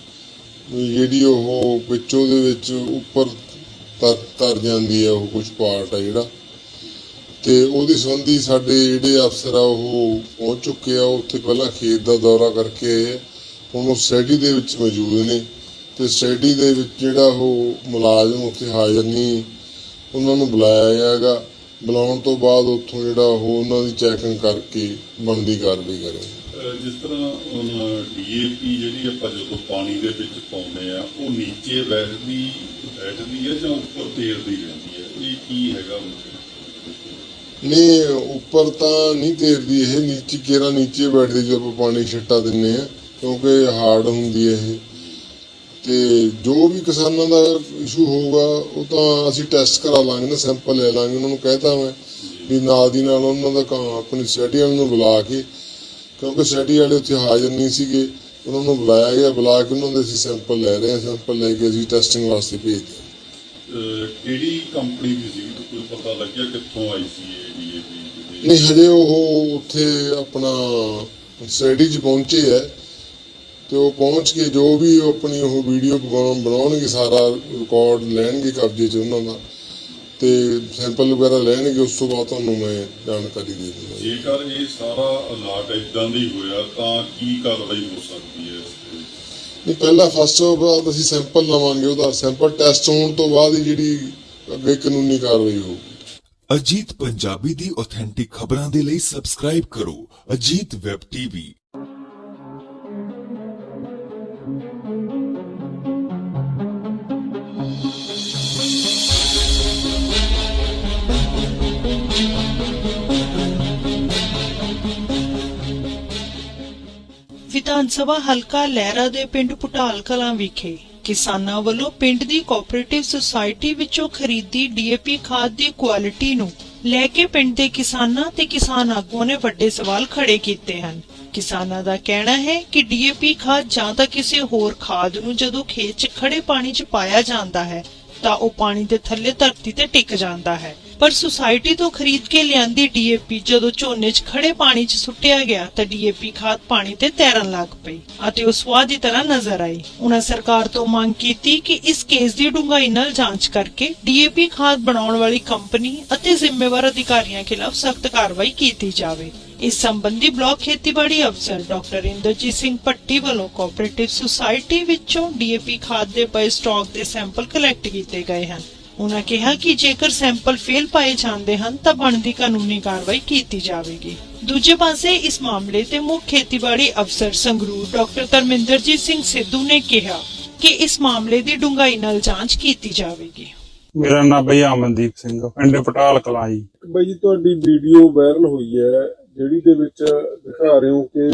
ਵੀ ਜਿਹੜੀ ਉਹ ਵਿੱਚੋਂ ਦੇ ਵਿੱਚ ਉੱਪਰ ਤਰ ਤਰ ਜਾਂਦੀ ਹੈ ਉਹ ਕੁਝ ਪਾਰਟ ਆ ਜਿਹੜਾ। ਤੇ ਉਹਦੇ ਸੰਬੰਧੀ ਸਾਡੇ ਜਿਹੜੇ ਅਫਸਰ ਆ, ਉਹ ਪਹੁੰਚ ਚੁੱਕੇ ਆ। ਉੱਥੇ ਪਹਿਲਾਂ ਖੇਤ ਦਾ ਦੌਰਾ ਕਰਕੇ ਆਏ ਆ। ਹੁਣ ਉਹ ਸੈਡੀ ਦੇ ਵਿੱਚ ਮੌਜੂਦ ਨੇ। ਤੇ ਸੈਡੀ ਦੇ ਵਿੱਚ ਜਿਹੜਾ ਉਹ ਮੁਲਾਜ਼ਮ ਉੱਥੇ ਹਾਜ਼ਰ ਨਹੀਂ। ਉਹਨਾਂ ਨੂੰ ਬੁਲਾਇਆ ਜਾਏਗਾ ਬੁਲਾਉਣ ਤੋਂ ਬਾਅਦ ਉੱਥੋਂ ਜਿਹੜਾ ਉਹ ਉਹਨਾਂ ਦੀ ਚੈਕਿੰਗ ਕਰਕੇ ਬਣਦੀ ਕਾਰਵਾਈ ਕਰੇ। ਜਿਸ ਤਰ੍ਹਾਂ ਡੀਏਪੀ ਜਿਹੜੀ ਆਪਾਂ ਜਦੋਂ ਪਾਣੀ ਦੇ ਵਿੱਚ ਪਾਉਂਦੇ ਆ, ਉਹ ਨੀਚੇ ਬੈਠਦੀ ਬੈਠਦੀ ਹੈ ਜਾਂ ਉੱਪਰ ਤੇਰਦੀ ਰਹਿੰਦੀ ਹੈ ਇਹ ਕੀ ਹੈਗਾ ਨਹੀਂ, ਉੱਪਰ ਤਾਂ ਨਹੀਂ ਤੇਰਦੀ ਇਹ, ਨੀਚੇ ਕੇਰਾ ਨੀਚੇ ਬੈਠਦੀ ਜਦੋਂ ਆਪਾਂ ਪਾਣੀ ਛਿੱਟਾ ਦਿੰਨੇ ਆ, ਕਿਉਂਕਿ ਹਾਰਡ ਹੁੰਦੀ ਹੈ ਇਹ। ਤੇ ਜੋ ਵੀ ਕਿਸਾਨਾਂ ਦਾ ਇਸ਼ੂ ਹੋਊਗਾ, ਉਹ ਤਾਂ ਅਸੀਂ ਟੈਸਟ ਕਰਾ ਲਾਂਗੇ ਨਾ, ਸੈਂਪਲ ਲੈ ਲਾਂਗੇ, ਉਹਨਾਂ ਨੂੰ ਕਹਿਤਾ ਮੈਂ ਵੀ ਨਾਲ ਦੀ ਨਾਲ ਉਹਨਾਂ ਦਾ ਆਪਣੀ ਸਟੱਡੀ ਨੂੰ ਬੁਲਾ ਕੇ ਕਿਉਂਕਿ ਸਟੱਡੀ ਵਾਲੇ ਉੱਥੇ ਹਾਜ਼ਰ ਨਹੀਂ ਸੀਗੇ। ਉਹਨਾਂ ਨੂੰ ਬੁਲਾਇਆ ਗਿਆ ਬੁਲਾ ਕੇ ਉਹਨਾਂ ਦੇ ਅਸੀਂ ਸੈਂਪਲ ਲੈ ਰਹੇ ਹਾਂ ਸੈਂਪਲ ਲੈ ਕੇ ਅਸੀਂ ਟੈਸਟਿੰਗ ਵਾਸਤੇ ਭੇਜਦੇ ਕਿਹੜੀ ਕੰਪਨੀ ਦੀ ਸੀ ਕੋਈ ਪਤਾ ਲੱਗਿਆ ਕਿੱਥੋਂ ਆਈ ਸੀ ਇਹ ਡੀਏਪੀ ਨਹੀਂ ਹਜੇ ਉਹ ਉੱਥੇ ਆਪਣਾ ਸਟੱਡੀ 'ਚ ਪਹੁੰਚੇ ਹੈ। ਤੇ ਉਹ ਪਹੁੰਚ ਕੇ ਜੋ ਵੀ ਆਪਣੀ ਉਹ ਵੀਡੀਓ ਬਣਾਉਣਗੇ ਸਾਰਾ ਰਿਕਾਰਡ ਲੈਣਗੇ ਕਬਜ਼ੇ 'ਚ ਉਹਨਾਂ ਦਾ। ਤੇ ਸੈਂਪਲ ਵਗੈਰਾ ਲੈਣਗੇ ਉਸ ਤੋਂ ਬਾਅਦ ਤੁਹਾਨੂੰ ਮੈਂ ਜਾਣਕਾਰੀ ਦੇ ਦੂੰਗਾ। ਜੇਕਰ ਇਹ ਸਾਰਾ ਅਲਾਟ ਇਦਾਂ ਦੀ ਹੋਇਆ ਤਾਂ ਕੀ ਕਾਰਵਾਈ ਹੋ ਸਕਦੀ ਹੈ ਨਹੀਂ ਪਹਿਲਾਂ ਫਸਟ ਬਾਅਦ ਅਸੀਂ ਸੈਂਪਲ ਲਵਾਂਗੇ ਉਹਦਾ ਸੈਂਪਲ ਟੈਸਟ ਹੋਣ ਤੋਂ ਬਾਅਦ ਹੀ ਜਿਹੜੀ ਅੱਗੇ ਕਾਨੂੰਨੀ ਕਾਰਵਾਈ ਹੋਊਗੀ। ਅਜੀਤ ਪੰਜਾਬੀ ਦੀ ਆਥੈਂਟਿਕ ਖਬਰਾਂ ਦੇ ਲਈ ਸਬਸਕ੍ਰਾਈਬ ਕਰੋ ਅਜੀਤ ਵੈਬ ਟੀਵੀ ਵਿਧਾਨ ਸਭਾ ਹਲਕਾ ਲਹਿਰਾ ਦੇ ਪਿੰਡ ਪੁਟਾਲ ਕਲਾਂ ਵਿਖੇ ਕਿਸਾਨਾਂ ਵੱਲੋਂ ਪਿੰਡ ਦੀ ਕੋਆਪਰੇਟਿਵ ਸੁਸਾਇਟੀ ਵਿੱਚੋਂ ਖਰੀਦੀ ਡੀਏਪੀ ਖਾਦ ਦੀ ਕੁਆਲਿਟੀ ਨੂੰ ਲੈ ਕੇ ਪਿੰਡ ਦੇ ਕਿਸਾਨਾਂ ਤੇ ਕਿਸਾਨ ਆਗੂਆਂ ਨੇ ਵੱਡੇ ਸਵਾਲ ਖੜੇ ਕੀਤੇ ਹਨ। ਕਿਸਾਨਾਂ ਦਾ ਕਹਿਣਾ ਹੈ ਕਿ ਡੀਏਪੀ ਖਾਦ ਜਾਂ ਤਾਂ ਕਿਸੇ ਹੋਰ ਖਾਦ ਨੂੰ ਜਦੋਂ ਖੇਤ 'ਚ ਖੜੇ ਪਾਣੀ 'ਚ ਪਾਇਆ ਜਾਂਦਾ ਹੈ, ਤਾਂ ਉਹ ਪਾਣੀ ਦੇ ਥੱਲੇ ਧਰਤੀ ਤੇ ਟਿਕ ਜਾਂਦਾ ਹੈ। ਪਰ ਸੁਸਾਇਟੀ ਤੋਂ ਖਰੀਦ ਕੇ ਲਿਆਂਦੀ ਡੀਏਪੀ ਜਦੋਂ ਝੋਨੇ 'ਚ ਖੜੇ ਪਾਣੀ 'ਚ ਸੁੱਟਿਆ ਗਿਆ ਤਾਂ ਡੀਏਪੀ ਖਾਦ ਪਾਣੀ ਤੇ ਤੈਰਨ ਲੱਗ ਪਈ ਅਤੇ ਉਹ ਸਵਾਦ ਦੀ ਤਰ੍ਹਾਂ ਨਜ਼ਰ ਆਈ। ਉਹਨਾਂ ਸਰਕਾਰ ਤੋਂ ਮੰਗ ਕੀਤੀ ਕਿ ਇਸ ਕੇਸ ਦੀ ਡੂੰਘਾਈ ਨਾਲ ਜਾਂਚ ਕਰਕੇ ਡੀਏਪੀ ਖਾਦ ਬਣਾਉਣ ਵਾਲੀ ਕੰਪਨੀ ਅਤੇ ਜ਼ਿੰਮੇਵਾਰ ਅਧਿਕਾਰੀਆਂ ਖਿਲਾਫ ਸਖਤ ਕਾਰਵਾਈ ਕੀਤੀ ਜਾਵੇ। ਇਸ ਸੰਬੰਧੀ ਬਲਾਕ ਖੇਤੀਬਾੜੀ ਅਫਸਰ ਡਾਕਟਰ ਇੰਦਰਜੀਤ ਸਿੰਘ ਪੱਟੀ ਵੱਲੋਂ ਕੋਆਪਰੇਟਿਵ ਸੁਸਾਇਟੀ ਵਿੱਚੋਂ ਡੀਏਪੀ ਖਾਦ ਦੇ ਪਏ ਸਟਾਕ ਦੇ ਸੈਂਪਲ ਕਲੈਕਟ ਕੀਤੇ ਗਏ ਹਨ। ਉਹਨਾਂ ਕਿਹਾ ਕਿ ਜੇਕਰ ਸੈਂਪਲ ਫੇਲ ਪਾਏ ਜਾਂਦੇ ਹਨ ਤਾਂ ਬਣਦੀ ਕਾਨੂੰਨੀ ਕਾਰਵਾਈ ਕੀਤੀ ਜਾਵੇਗੀ। ਦੂਜੇ ਪਾਸੇ ਇਸ ਮਾਮਲੇ ਤੇ ਮੁੱਖ ਖੇਤੀਬਾੜੀ ਅਫਸਰ ਸੰਗਰੂਰ ਡਾਕਟਰ ਧਰਮਿੰਦਰਜੀਤ ਸਿੰਘ ਸਿੱਧੂ ਨੇ ਕਿਹਾ ਕਿ ਇਸ ਮਾਮਲੇ ਦੀ ਡੂੰਘਾਈ ਨਾਲ ਜਾਂਚ ਕੀਤੀ ਜਾਵੇਗੀ। ਮੇਰਾ ਨਾਮ ਬਈ ਅਮਨਦੀਪ ਸਿੰਘ ਪਿੰਡ ਪਟਾਲ ਕਲਾਂ ਜੀ ਬਾਈ ਜੀ ਤੁਹਾਡੀ ਵੀਡੀਓ ਵਾਇਰਲ ਹੋਈ ਹੈ ਜਿਹੜੀ ਦੇ ਵਿੱਚ ਦਿਖਾ ਰਹੇ ਹੋ ਕਿ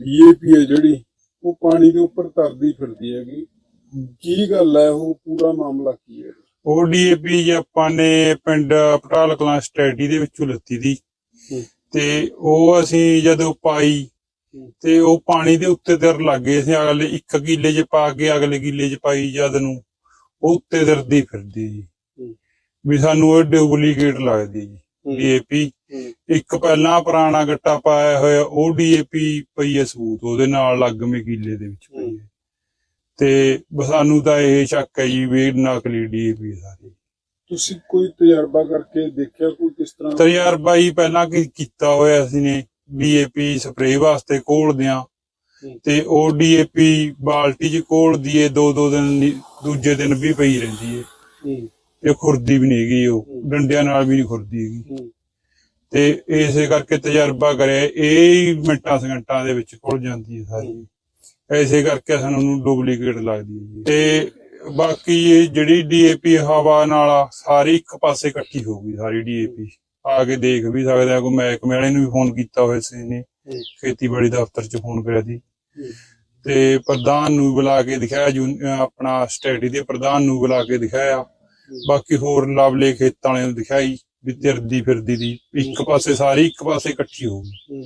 ਡੀਏਪੀ ਹੈ ਜਿਹੜੀ ਉਹ ਪਾਣੀ ਦੇ ਉੱਪਰ ਤਰਦੀ ਫਿਰਦੀ ਹੈਗੀ। ਕੀ ਗੱਲ ਹੈ ਉਹ ਪੂਰਾ ਮਾਮਲਾ ਕੀ ਹੈ? ਉਹ ਡੀਏਪੀ ਜੀ ਆਪਾਂ ਨੇ ਪਿੰਡ ਪਟਾਲ ਕਲਾਂ ਸਟੇਡੀ ਦੇ ਵਿੱਚੋਂ ਲੱਤੀ ਦੀ। ਤੇ ਉਹ ਅਸੀਂ ਜਦੋਂ ਪਾਈ। ਤੇ ਉਹ ਪਾਣੀ ਦੇ ਉੱਤੇ ਦਰ ਲੱਗ ਗਏ ਅਸੀਂ ਅਗਲੇ ਇੱਕ ਕਿੱਲੇ 'ਚ ਪਾ ਕੇ ਅਗਲੇ ਕਿੱਲੇ 'ਚ ਪਾਈ ਜਦ ਨੂੰ ਉਹ ਉੱਤੇ ਦਰਦੀ ਫਿਰਦੀ ਜੀ। ਵੀ ਸਾਨੂੰ ਉਹ ਡੁਪਲੀਕੇਟ ਲੱਗਦੀ ਜੀ ਡੀਏਪੀ। ਇੱਕ ਪਹਿਲਾਂ ਪੁਰਾਣਾ ਗੱਟਾ ਪਾਇਆ ਹੋਇਆ ਉਹ ਡੀਏਪੀ ਪਈ ਹੈ ਸਬੂਤ ਉਹਦੇ ਨਾਲ ਲੱਗਵੇਂ ਕਿੱਲੇ ਦੇ ਵਿੱਚ ਪਈ ਹੈ ਤੇ ਸਾਨੂੰ ਤਾਂ ਇਹ ਸ਼ੱਕ ਹੈ ਜੀ ਵੀ ਨਕਲੀ ਡੀਏਪੀ ਸਾਰੀ। ਤੁਸੀਂ ਕੋਈ ਤਜਰਬਾ ਕਰਕੇ ਦੇਖਿਆ ਕੋਈ ਕਿਸ ਤਰ੍ਹਾਂ? ਤਜਰਬਾ ਹੀ ਪਹਿਲਾਂ ਕੀ ਕੀਤਾ ਹੋਇਆ ਸੀ ਨੇ ਡੀਏਪੀ ਸਪਰੇਅ ਵਾਸਤੇ ਘੋਲਦੇ ਆ। ਤੇ ਉਹ ਡੀਏਪੀ ਬਾਲਟੀ 'ਚ ਘੋਲਦੀ ਏ ਦੋ ਦੋ ਦਿਨ ਦੂਜੇ ਦਿਨ ਵੀ ਪਈ ਰਹਿੰਦੀ ਏ। ਇਹ ਖੁਰਦੀ ਵੀ ਨਹੀਂ ਹੈਗੀ ਉਹ। ਡੰਡਿਆਂ ਨਾਲ ਵੀ ਨਹੀਂ ਖੁਰਦੀ ਹੈਗੀ। ਤੇ ਇਸੇ ਕਰਕੇ ਤਜਰਬਾ ਕਰਿਆ ਇਹ ਮਿੰਟਾਂ ਸਕਿੰਟਾਂ ਦੇ ਵਿੱਚ ਖੁੱਲ ਜਾਂਦੀ ਹੈ ਸਾਰੀ। ਐਸੇ ਕਰਕੇ ਸਾਨੂੰ ਡੁਪਲੀਕੇਟ ਲੱਗਦੀ ਹੈ ਜੀ। ਤੇ ਬਾਕੀ ਇਹ ਜਿਹੜੀ ਡੀਏਪੀ ਹਵਾ ਨਾਲ ਸਾਰੀ ਇੱਕ ਪਾਸੇ ਇਕੱਠੀ ਹੋ ਗਈ ਸਾਰੀ ਡੀਏਪੀ ਆ ਕੇ ਦੇਖ ਵੀ ਸਕਦੇ ਆ ਕੋਈ ਮਹਿਕਮੇ ਵਾਲੇ ਨੂੰ ਵੀ ਫੋਨ ਕੀਤਾ ਹੋਇਆ ਸੀ ਨੇ। ਖੇਤੀਬਾੜੀ ਦਫ਼ਤਰ 'ਚ ਫੋਨ ਕਰਿਆ ਸੀ। ਤੇ ਪ੍ਰਧਾਨ ਨੂੰ ਬੁਲਾ ਕੇ ਦਿਖਾਇਆ ਆਪਣਾ ਸਟੇਡੀ ਦੇ ਪ੍ਰਧਾਨ ਨੂੰ ਬੁਲਾ ਕੇ ਦਿਖਾਇਆ। ਬਾਕੀ ਹੋਰ ਲਵਲੇ ਖੇਤਾਂ ਵਾਲਿਆਂ ਨੂੰ ਦਿਖਾਈ ਵੀ ਤਿਰਦੀ ਫਿਰਦੀ ਦੀ ਇੱਕ ਪਾਸੇ ਸਾਰੀ ਇੱਕ ਪਾਸੇ ਇਕੱਠੀ ਹੋ ਗਈ।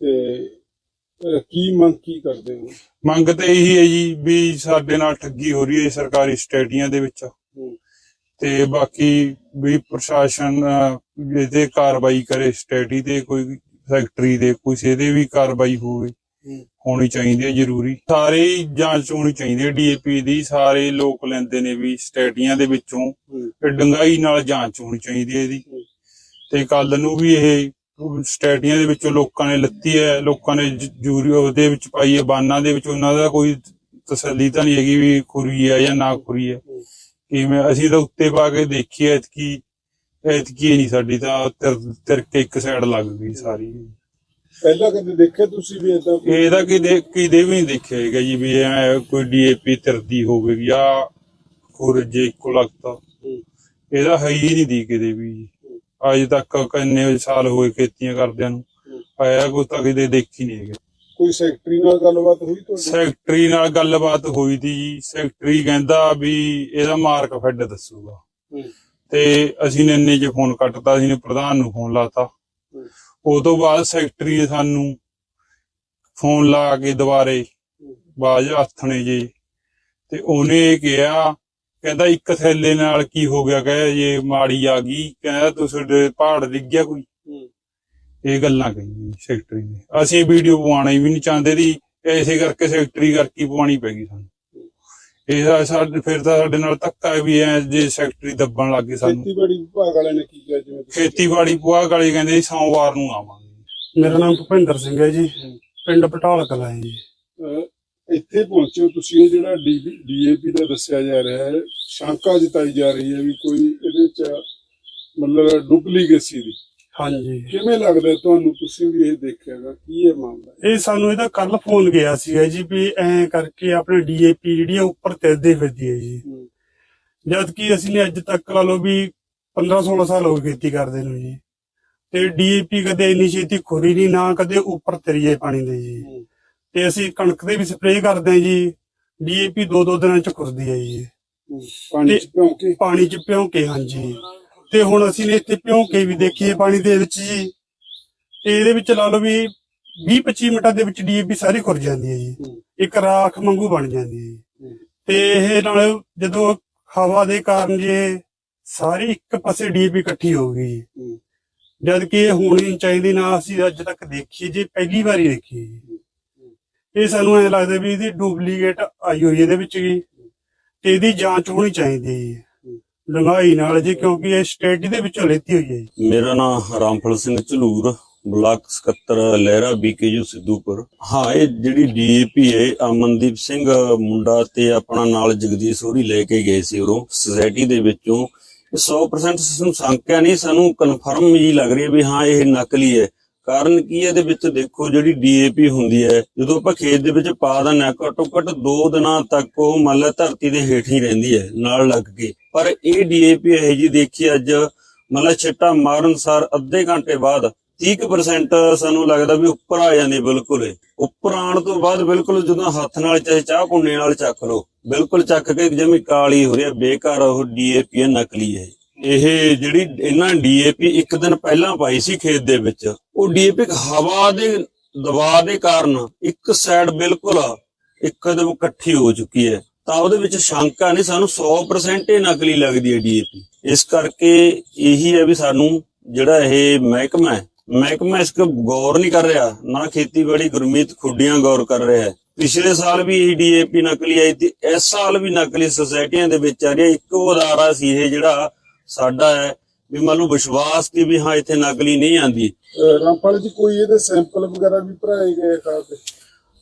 ਤੇ ਕੀ ਮੰਗ ਕੀ ਕਰਦੇ ਹੋ ਮੰਗ ਤਾਂ ਇਹੀ ਹੈ ਜੀ ਵੀ ਸਾਡੇ ਨਾਲ ਠੱਗੀ ਹੋ ਰਹੀ ਹੈ ਸਰਕਾਰੀ ਸਟੇਡੀਆਂ ਦੇ ਵਿੱਚ। ਤੇ ਬਾਕੀ ਵੀ ਪ੍ਰਸ਼ਾਸਨ ਇਹਦੇ ਕਾਰਵਾਈ ਕਰੇ ਸਟੇਡੀ ਤੇ ਕੋਈ ਫੈਕਟਰੀ ਦੇ ਕੁਛ ਇਹਦੇ ਵੀ ਕਾਰਵਾਈ ਹੋਵੇ। ਹੋਣੀ ਚਾਹੀਦੀ ਹੈ ਜ਼ਰੂਰੀ ਸਾਰੇ ਜਾਂਚ ਹੋਣੀ ਚਾਹੀਦੀ ਹੈ ਡੀਏਪੀ ਦੀ ਸਾਰੇ ਲੋਕ ਲੈਂਦੇ ਨੇ ਵੀ ਸਟੇਡੀਆਂ ਦੇ ਵਿੱਚੋਂ ਡੰਗਾਈ ਨਾਲ ਜਾਂਚ ਹੋਣੀ ਚਾਹੀਦੀ ਹੈ ਇਹਦੀ। ਤੇ ਕੱਲ ਨੂੰ ਵੀ ਇਹ ਸਟੇਡੀਆਂ ਦੇ ਵਿੱਚੋਂ ਲੋਕਾਂ ਨੇ ਲੱਤੀ ਹੈ ਲੋਕਾਂ ਨੇ ਜੂਰੀ ਉਹਦੇ ਵਿੱਚ ਪਾਈ ਹੈ ਬਾਨਾਂ ਦੇ ਵਿੱਚ ਉਹਨਾਂ ਦਾ ਕੋਈ ਤਸੱਲੀ ਤਾਂ ਨਹੀਂ ਹੈਗੀ ਵੀ ਖੁਰੀ ਹੈ ਜਾਂ ਨਾ ਖੁਰੀ ਹੈ। ਕਿਵੇਂ ਅਸੀਂ ਤਾਂ ਉੱਤੇ ਪਾ ਕੇ ਦੇਖੀ ਐਤਕੀ ਐਤਕੀ ਨਹੀਂ ਸਾਡੀ ਤਾਂ ਤਿਰ ਤਿਰ ਕੇ ਇੱਕ ਸਾਈਡ ਲੱਗ ਗਈ ਸਾਰੀ ਪਹਿਲਾਂ ਕਦੇ ਦੇਖਿਆ ਤੁਸੀਂ ਵੀ ਇਦਾਂ ਇਹਦਾ ਕਿਤੇ ਕਿਤੇ ਵੀ ਨਹੀਂ ਦੇਖਿਆ ਹੈਗਾ ਜੀ ਵੀ ਐ ਕੋਈ ਡੀਏਪੀ ਤਿਰਦੀ ਹੋਵੇਗੀ ਜਾਂ ਖੁਰਜੇ ਇੱਕੋ ਲੱਗਦਾ ਇਹਦਾ ਹੈ ਹੀ ਨਹੀਂ ਦੀ ਕਿਤੇ ਵੀ। ਅੱਜ ਤੱਕ ਕਿੰਨੇ ਸਾਲ ਹੋਏ ਖੇਤੀਆਂ ਕਰਦਿਆਂ ਨੂੰ। ਆਇਆ ਕੋਈ ਤਾਂ ਕਿਤੇ ਦੇਖੀ ਨਹੀਂ ਹੈਗਾ। ਕੋਈ ਸੈਕਟਰੀ ਨਾਲ ਗੱਲਬਾਤ ਹੋਈ ਤੁਹਾਡੀ? ਸੈਕਟਰੀ ਨਾਲ ਗੱਲਬਾਤ ਹੋਈ ਜੀ। ਸੈਕਟਰੀ ਕਹਿੰਦਾ ਵੀ ਇਹਦਾ ਮਾਰਕ ਫੈਡ ਦੱਸੂਗਾ। ਤੇ ਅਸੀਂ ਨੇ ਇੰਨੇ 'ਚ ਫੋਨ ਕੱਟਤਾ ਅਸੀਂ ਨੇ ਪ੍ਰਧਾਨ ਨੂੰ ਫੋਨ ਲਾਤਾ। ਉਹ ਤੋਂ ਬਾਅਦ ਸੈਕਟਰੀ ਨੇ ਸਾਨੂੰ ਫੋਨ ਲਾ ਕੇ ਦੁਬਾਰੇ ਬਾਜ ਹੱਥਣੇ ਜੀ। ਤੇ ਉਹਨੇ ਕਿਹਾ ਕਹਿੰਦਾ ਇੱਕ ਥੈਲੇ ਨਾਲ ਕੀ ਹੋ ਗਿਆ ਕਹਿੰਦਾ ਇਹ ਮਾੜੀ ਆ ਗਈ ਕਹਿੰਦਾ ਤੁਸੀਂ ਪਹਾੜ ਡਿੱਗ ਗਿਆ ਕੋਈ। ਇਹ ਗੱਲਾਂ ਕਹੀਆਂ ਸੈਕਟਰੀ ਨੇ। ਅਸੀਂ ਵੀਡੀਓ ਪਵਾਉਣਾ ਹੀ ਵੀ ਨਹੀਂ ਚਾਹੁੰਦੇ ਦੀ ਐਸੇ ਕਰਕੇ ਸੈਕਟਰੀ ਕਰਕੇ ਪਵਾਉਣੀ ਪੈ ਗਈ ਸਾਨੂੰ। ਇਹ ਸਾਡੇ ਫਿਰ ਤਾਂ ਸਾਡੇ ਨਾਲ ਧੱਕਾ ਵੀ ਐ ਜੇ ਸੈਕਟਰੀ ਦੱਬਣ ਲੱਗੇ ਸਾਨੂੰ। ਖੇਤੀਬਾੜੀ ਵਿਭਾਗ ਵਾਲਿਆਂ ਨੇ ਕੀ ਕਿਹਾ ਜਿਵੇਂ ਖੇਤੀਬਾੜੀ ਪੁਆ ਗਾਲੀ ਕਹਿੰਦੇ ਸੀ ਸੋਮਵਾਰ ਨੂੰ ਆਵਾਂਗੇ। ਮੇਰਾ ਨਾਮ ਭੁਪਿੰਦਰ ਸਿੰਘ ਹੈ ਜੀ। ਪਿੰਡ ਪਟਾਲ ਕਲਾਂ ਹੈ ਜੀ। ਇੱਥੇ ਪਹੁੰਚੇ ਤੁਸੀਂ ਇਹ ਜਿਹੜਾ ਡੀਏਪੀ ਦਾ ਦੱਸਿਆ ਜਾ ਰਿਹਾ ਹੈ ਸ਼ੰਕਾ ਜਤਾਈ ਜਾ ਰਹੀ ਹੈ ਵੀ ਕੋਈ ਇਹਦੇ ਚ ਮਤਲਬ ਡੁਪਲੀਕੇਸੀ ਦੀ। ਹਾਂਜੀ। ਕਿਵੇਂ ਲੱਗਦਾ ਤੁਹਾਨੂੰ ਤੁਸੀਂ ਵੀ ਇਹ ਦੇਖਿਆਗਾ ਕੀ ਇਹ ਮਾਮਲਾ ਇਹ ਸਾਨੂੰ ਇਹਦਾ ਕੱਲ ਫੋਨ ਗਿਆ ਸੀਗਾ ਜੀ ਵੀ ਐਂ ਕਰਕੇ ਆਪਣੇ ਡੀਏਪੀ ਜਿਹੜੀ ਆ ਉੱਪਰ ਤਿਰਦੇ ਫਿਰਦੀ ਹੈ ਜੀ। ਜਦ ਕਿ ਅਸੀਂ ਨੇ ਅੱਜ ਤੱਕ ਲਾ ਲਓ ਵੀ 15 16 ਸਾਲ ਹੋ ਗਏ ਖੇਤੀ ਕਰਦੇ ਨੂੰ ਜੀ। ਤੇ ਡੀਏਪੀ ਕਦੇ ਇੰਨੀ ਛੇਤੀ ਖੁਰੀ ਨਹੀਂ ਨਾ ਕਦੇ ਉੱਪਰ ਤਰੀਏ ਪਾਣੀ ਦੇ ਜੀ। ਤੇ ਅਸੀਂ ਕਣਕ ਦੇ ਵੀ ਸਪਰੇਅ ਕਰਦੇ ਹਾਂ ਜੀ। ਡੀਏਪੀ ਦੋ ਦੋ ਦਿਨਾਂ ਚ ਖੁਰਦੀ ਹੈ ਜੀ। ਪਾਣੀ ਚ ਭਿਉਂਕੇ। ਪਾਣੀ ਚ ਭਿਉਂ ਕੇ ਹਾਂਜੀ। ਤੇ ਹੁਣ ਅਸੀਂ ਨੇ ਇੱਥੇ ਭਿਉਂ ਕੇ ਵੀ ਦੇਖੀਏ ਪਾਣੀ ਦੇ ਵਿੱਚ ਜੀ। ਤੇ ਇਹਦੇ ਵਿੱਚ ਲਾ ਲਓ ਵੀ 20 25 ਮਿੰਟਾਂ ਦੇ ਵਿੱਚ ਡੀਏਪੀ ਸਾਰੀ ਖੁਰ ਜਾਂਦੀ ਹੈ ਜੀ। ਇੱਕ ਰਾਖ ਵਾਂਗੂ ਬਣ ਜਾਂਦੀ ਹੈ ਜੀ। ਤੇ ਇਹ ਨਾਲ ਜਦੋਂ ਹਵਾ ਦੇ ਕਾਰਨ ਜੇ ਸਾਰੀ ਇੱਕ ਪਾਸੇ ਡੀਏਪੀ ਇਕੱਠੀ ਹੋ ਗਈ। ਜਦ ਕਿ ਇਹ ਹੋਣੀ ਚਾਹੀਦੀ ਨਾ ਅਸੀਂ ਅੱਜ ਤੱਕ ਦੇਖੀ ਜੇ ਪਹਿਲੀ ਵਾਰੀ ਦੇਖੀ ਜੀ। ਇਹ ਸਾਨੂੰ ਐ ਲੱਗਦਾ ਵੀ ਇਹਦੀ ਡੁਪਲੀਕੇਟ ਆਈ ਹੋਈ ਇਹਦੇ ਵਿੱਚ ਜੀ ਤੇ ਇਹਦੀ ਜਾਂਚ ਹੋਣੀ ਚਾਹੀਦੀ ਹੈ। ਲੰਗਾਈ ਨਾਲ ਜੀ, ਕਿਉਂਕਿ ਇਹ ਸਟੇਟ ਦੇ ਵਿੱਚੋਂ ਲੈਤੀ ਹੋਈ ਹੈ ਜੀ। ਮੇਰਾ ਨਾਮ ਰਾਮਫਲ ਸਿੰਘ ਝਲੂਰ, ਬਲਾਕ ਸਕੱਤਰ, ਲਹਿਰਾ ਬੀਕੇਯੂ ਸਿੱਧੂਪੁਰ। ਹਾਂ, ਇਹ ਜਿਹੜੀ ਡੀਏਪੀ ਹੈ, ਅਮਨਦੀਪ ਸਿੰਘ ਮੁੰਡਾ ਤੇ ਆਪਣਾ ਨਾਲ ਜਗਦੀਸ਼ ਹੋਰੀ ਲੈ ਕੇ ਗਏ ਸੀ ਉਰੋਂ। ਸੁਸਾਇਟੀ ਦੇ ਵਿੱਚੋਂ ਇਹ 100% ਸਾਨੂੰ ਸੰਕਿਆ ਨਹੀਂ, ਸਾਨੂੰ ਕਨਫਰਮ ਜੀ ਲੱਗ ਰਹੀ ਹੈ ਵੀ ਹਾਂ, ਇਹ ਨਕਲੀ ਹੈ। ਕਾਰਨ ਕੀ ਹੈ? ਇਹਦੇ ਵਿੱਚ ਦੇਖੋ ਜਿਹੜੀ ਡੀਏਪੀ ਹੁੰਦੀ ਹੈ, ਜਦੋਂ ਆਪਾਂ ਖੇਤ ਦੇ ਵਿੱਚ ਪਾ ਦਿੰਦੇ ਹਾਂ, ਘੱਟੋ ਘੱਟ 2 ਦਿਨਾਂ ਤੱਕ ਉਹ ਮੰਨ ਲਾ ਧਰਤੀ ਦੇ ਹੇਠ ਹੀ ਰਹਿੰਦੀ ਹੈ, ਨਾਲ ਲੱਗ ਕੇ। ਪਰ ਇਹ ਡੀਏਪੀ ਇਹ ਜੀ ਦੇਖੀ ਅੱਜ ਮਤਲਬ ਛਿੱਟਾ ਮਾਰਨ ਸਾਰ ਅੱਧੇ ਘੰਟੇ ਬਾਅਦ 30% ਸਾਨੂੰ ਲੱਗਦਾ ਵੀ ਉੱਪਰ ਆ ਜਾਂਦੀ ਬਿਲਕੁਲ ਉੱਪਰ ਆਉਣ ਤੋਂ ਬਾਅਦ ਬਿਲਕੁਲ ਜਦੋਂ ਹੱਥ ਨਾਲ ਚਾਹੇ ਚਾਹ ਪੁੰਨੇ ਨਾਲ ਚੱਕ ਲਓ, ਬਿਲਕੁਲ ਚੱਕ ਕੇ ਜਿਵੇਂ ਕਾਲੀ ਹੋ ਰਹੀ ਹੈ ਬੇਕਾਰ ਉਹ ਡੀਏਪੀ ਨਕਲੀ ਹੈ ਇਹ ਜਿਹੜੀ ਇਹਨਾਂ ਡੀਏਪੀ ਇੱਕ ਦਿਨ ਪਹਿਲਾਂ ਪਾਈ ਸੀ ਖੇਤ ਦੇ ਵਿੱਚ, ਉਹ ਡੀਏਪੀ ਹਵਾ ਦੇ ਦਬਾਅ ਦੇ ਕਾਰਨ ਇੱਕ ਸਾਈਡ ਬਿਲਕੁਲ ਇੱਕਦਮ ਇਕੱਠੀ ਹੋ ਚੁੱਕੀ ਹੈ। ਤਾਂ ਉਹਦੇ ਵਿੱਚ ਸ਼ੰਕਾ ਨਹੀਂ, ਸਾਨੂੰ 100% ਇਹ ਨਕਲੀ ਲੱਗਦੀ ਹੈ ਡੀਏਪੀ। ਇਸ ਕਰਕੇ ਇਹੀ ਹੈ ਵੀ ਸਾਨੂੰ ਜਿਹੜਾ ਇਹ ਮਹਿਕਮਾ ਹੈ, ਮਹਿਕਮਾ ਇਸ ਕੋ ਗੌਰ ਨਹੀਂ ਕਰ ਰਿਹਾ, ਨਾ ਖੇਤੀਬਾੜੀ ਗੁਰਮੀਤ ਖੁੱਡੀਆਂ ਗੌਰ ਕਰ ਰਿਹਾ ਹੈ। ਪਿਛਲੇ ਸਾਲ ਵੀ ਇਹ ਡੀਏਪੀ ਨਕਲੀ ਆਈ ਤੇ ਇਸ ਸਾਲ ਵੀ ਨਕਲੀ ਸੁਸਾਇਟੀਆਂ ਦੇ ਵਿੱਚ ਆ ਰਹੀ ਹੈ ਇੱਕੋ ਅਦਾਰਾ ਸੀ ਇਹ ਜਿਹੜਾ ਸਾਡਾ ਹੈ ਵੀ ਮੰਨ ਲਓ ਵਿਸ਼ਵਾਸ ਕਿ ਵੀ ਹਾਂ ਇੱਥੇ ਨਕਲੀ ਨਹੀਂ ਆਂਦੀ ਰਾਮਪਾਲ ਜੀ ਕੋਈ ਇਹਦੇ ਸੈਂਪਲ ਵਗੈਰਾ ਵੀ ਭਰਾਏ ਗਏ ਖਾਦ ਦੇ?